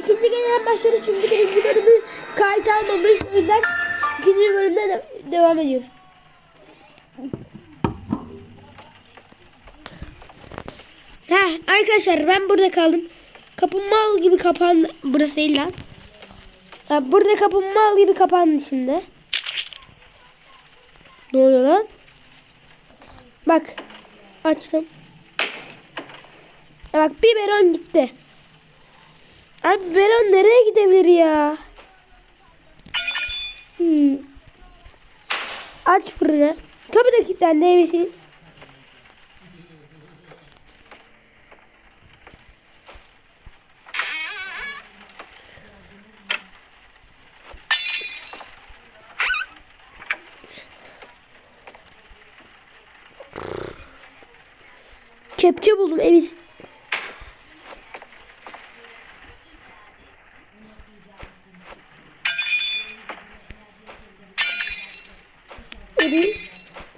ikinci gelen başladı çünkü birinci bölümü kayıt almamış. O yüzden ikinci bölümde de devam ediyoruz. Ha arkadaşlar ben burada kaldım. Kapım mal gibi kapan burası değil lan. Ha, burada kapım mal gibi kapandı şimdi. Ne oluyor lan? Bak. Açtım. Bak biberon gitti. Abi biberon nereye gidebilir ya? Hmm. Aç fırını. Kapı da kilitlendi evesin. Kepçe buldum eviz.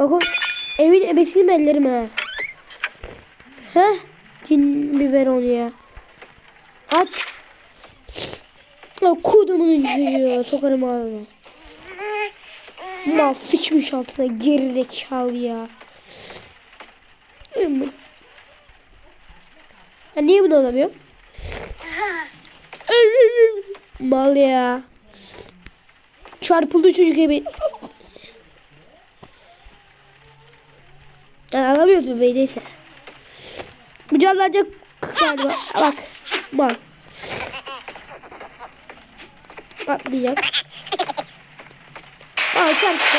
Bak o evin ebesini bellerim ha. Heh. Cin biberon ya. Aç. Ya kudumun çocuğu sokarım ağzına. Mal sıçmış altına gerizekalı ya. Ha, niye bunu alamıyorum? Mal ya. Çarpıldı çocuk evi. Ben alamıyordum bebeği neyse. Bu canlanacak galiba. Bak. Mal. Atlayacak. Aa çarptı.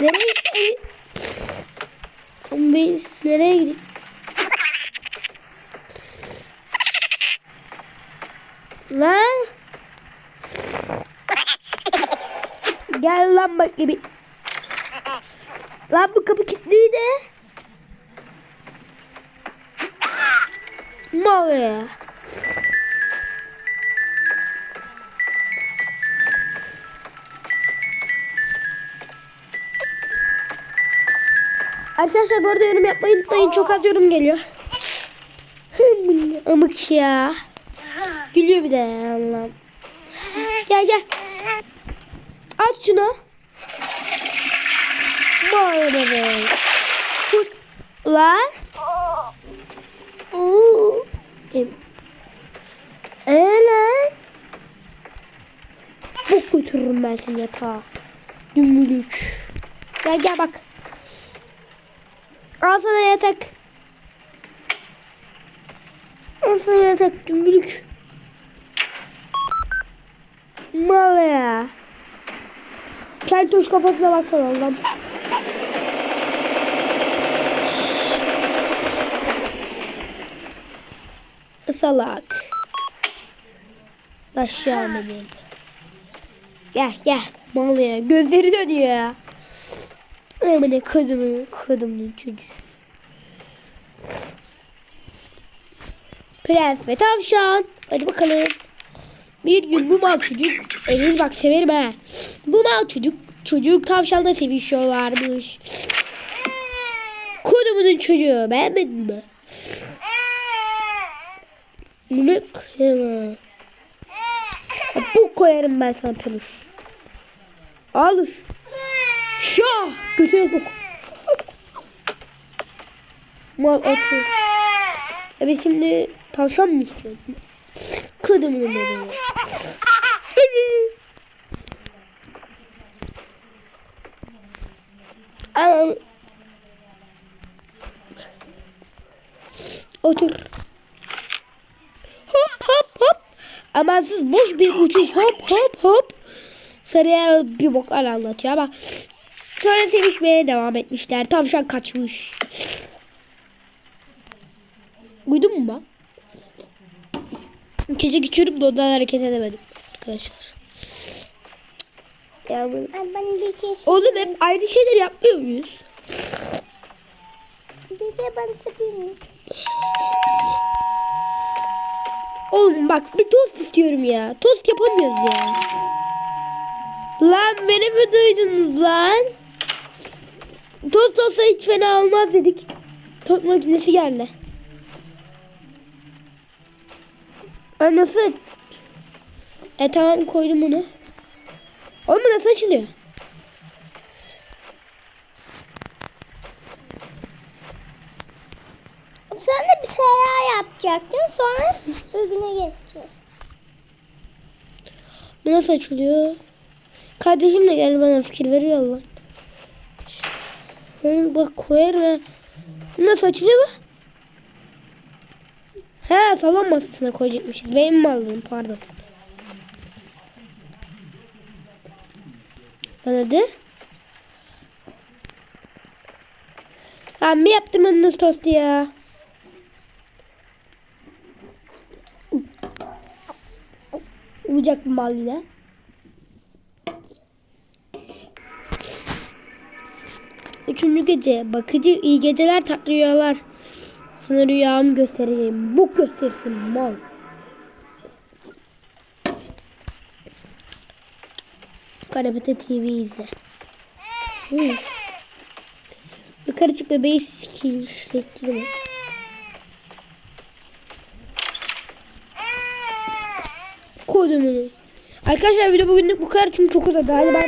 Nereye? Ben nereye gideyim? Lan. Gel lan bak gibi. Lan bu kapı kilitliydi. Mal ya. Arkadaşlar bu arada yorum yapmayı unutmayın. Çok az yorum geliyor. Amık ya. Gülüyor bir de Allah'ım. Gel gel. Aç şunu. Maalesef. Tut. Lan. Ee lan. Çok götürürüm ben seni yatağa. Dümülük. Gel gel bak. Al sana yatak. Al sana yatak dümülük. Mal ya. Keltoş kafasına baksana Allah'ım. Salak. Aşağı benim. Gel gel. Mal ya. Gözleri dönüyor ya. Aman kadımın kadımın çocuğu. Prens ve tavşan. Hadi bakalım. Bir gün bu mal çocuk, evet bak severim ha. Bu mal çocuk, çocuk tavşanla sevişiyorlarmış. Kodumunun çocuğu beğenmedin mi? Bu ne kıyama? Ya Bu koyarım ben sana peluş. Alır. Şah! Götüne sok. Mal atıyor. Biz şimdi tavşan mı istiyoruz? Kadının bebeği. Al. Otur. Hop hop hop. Amansız boş bir uçuş hop hop hop. Sarıya bir boklar anlatıyor ama sonra sevişmeye devam etmişler. Tavşan kaçmış. Uydun mu bak? Gece geçiyorum da ondan hareket edemedim arkadaşlar. Ya bu... Ben bir şey Oğlum hep aynı şeyleri yapmıyor muyuz? bir şey ben söyleyeyim. Oğlum bak bir tost istiyorum ya. Tost yapamıyoruz ya. Lan beni mi duydunuz lan? Tost olsa hiç fena olmaz dedik. Tost makinesi geldi. Ay nasıl? E tamam koydum onu. Oğlum nasıl açılıyor? Sen de bir şeyler yapacaktın. Sonra öbürüne geçeceğiz. Bu nasıl açılıyor? Kardeşim de geldi bana fikir veriyor Allah. Şöyle bak koyar ve nasıl açılıyor bu? He salon masasına koyacakmışız. Benim mallığım pardon. Lan hadi. Lan bir yaptırmadınız tostu ya. Uyacak bir mal yine. Üçüncü gece. Bakıcı iyi geceler tatlı rüyalar. Sana rüyamı göstereceğim. Bu göstersin mal. Karabete TV izle. Hı. Yukarı çık bebeği sikeyim. Sektirme. Kodumu. Arkadaşlar video bugünlük bu kadar çünkü çok uzadı. Hadi bay